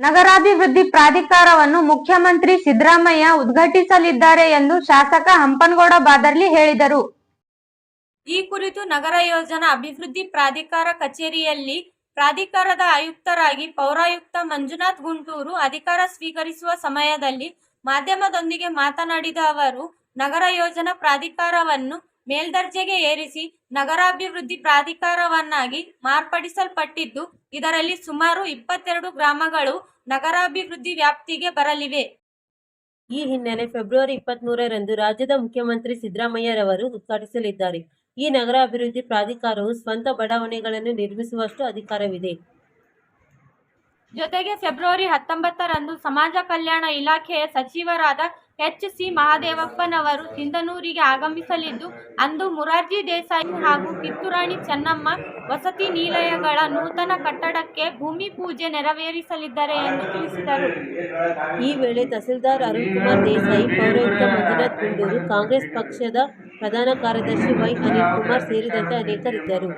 ನಗರಾಭಿವೃದ್ಧಿ ಪ್ರಾಧಿಕಾರವನ್ನು ಮುಖ್ಯಮಂತ್ರಿ ಸಿದ್ದರಾಮಯ್ಯ ಉದ್ಘಾಟಿಸಲಿದ್ದಾರೆ ಎಂದು ಶಾಸಕ ಹಂಪನಗೌಡ ಬಾದರ್ಲಿ ಹೇಳಿದರು. ಈ ಕುರಿತು ನಗರ ಯೋಜನಾ ಅಭಿವೃದ್ಧಿ ಪ್ರಾಧಿಕಾರ ಕಚೇರಿಯಲ್ಲಿ ಪ್ರಾಧಿಕಾರದ ಆಯುಕ್ತರಾಗಿ ಪೌರಾಯುಕ್ತ ಮಂಜುನಾಥ್ ಗುಂಟೂರು ಅಧಿಕಾರ ಸ್ವೀಕರಿಸುವ ಸಮಯದಲ್ಲಿ ಮಾಧ್ಯಮದೊಂದಿಗೆ ಮಾತನಾಡಿದ ಅವರು, ನಗರ ಯೋಜನಾ ಪ್ರಾಧಿಕಾರವನ್ನು ಮೇಲ್ದರ್ಜೆಗೆ ಏರಿಸಿ ನಗರಾಭಿವೃದ್ಧಿ ಪ್ರಾಧಿಕಾರವನ್ನಾಗಿ ಮಾರ್ಪಡಿಸಲ್ಪಟ್ಟಿದ್ದು, ಇದರಲ್ಲಿ ಸುಮಾರು ಇಪ್ಪತ್ತೆರಡು ಗ್ರಾಮಗಳು ನಗರಾಭಿವೃದ್ಧಿ ವ್ಯಾಪ್ತಿಗೆ ಬರಲಿವೆ. ಈ ಹಿನ್ನೆಲೆ ಫೆಬ್ರವರಿ ಇಪ್ಪತ್ಮೂರರಂದು ರಾಜ್ಯದ ಮುಖ್ಯಮಂತ್ರಿ ಸಿದ್ದರಾಮಯ್ಯರವರು ಉದ್ಘಾಟಿಸಲಿದ್ದಾರೆ. ಈ ನಗರಾಭಿವೃದ್ಧಿ ಪ್ರಾಧಿಕಾರವು ಸ್ವಂತ ಬಡಾವಣೆಗಳನ್ನು ನಿರ್ಮಿಸುವಷ್ಟು ಅಧಿಕಾರವಿದೆ. ಜೊತೆಗೆ ಫೆಬ್ರವರಿ ಹತ್ತೊಂಬತ್ತರಂದು ಸಮಾಜ ಕಲ್ಯಾಣ ಇಲಾಖೆಯ ಸಚಿವರಾದ ಎಚ್ ಸಿ ಮಹಾದೇವಪ್ಪನವರು ಸಿಂಧನೂರಿಗೆ ಆಗಮಿಸಲಿದ್ದು, ಅಂದು ಮುರಾರ್ಜಿ ದೇಸಾಯಿ ಹಾಗೂ ಕಿತ್ತೂರಾಣಿ ಚೆನ್ನಮ್ಮ ವಸತಿ ನಿಲಯಗಳ ನೂತನ ಕಟ್ಟಡಕ್ಕೆ ಭೂಮಿ ಪೂಜೆ ನೆರವೇರಿಸಲಿದ್ದಾರೆ ಎಂದು ತಿಳಿಸಿದರು. ಈ ವೇಳೆ ತಹಸೀಲ್ದಾರ್ ಅರುಣ್ ಕುಮಾರ್ ದೇಸಾಯಿ ಪೌರಾಯುಕ್ತ ಮಂಜುನಾಥ್ ಗುಂಡೂರು, ಕಾಂಗ್ರೆಸ್ ಪಕ್ಷದ ಪ್ರಧಾನ ಕಾರ್ಯದರ್ಶಿ ವೈ ಅನಿಲ್ ಕುಮಾರ್ ಸೇರಿದಂತೆ ಅನೇಕರಿದ್ದರು.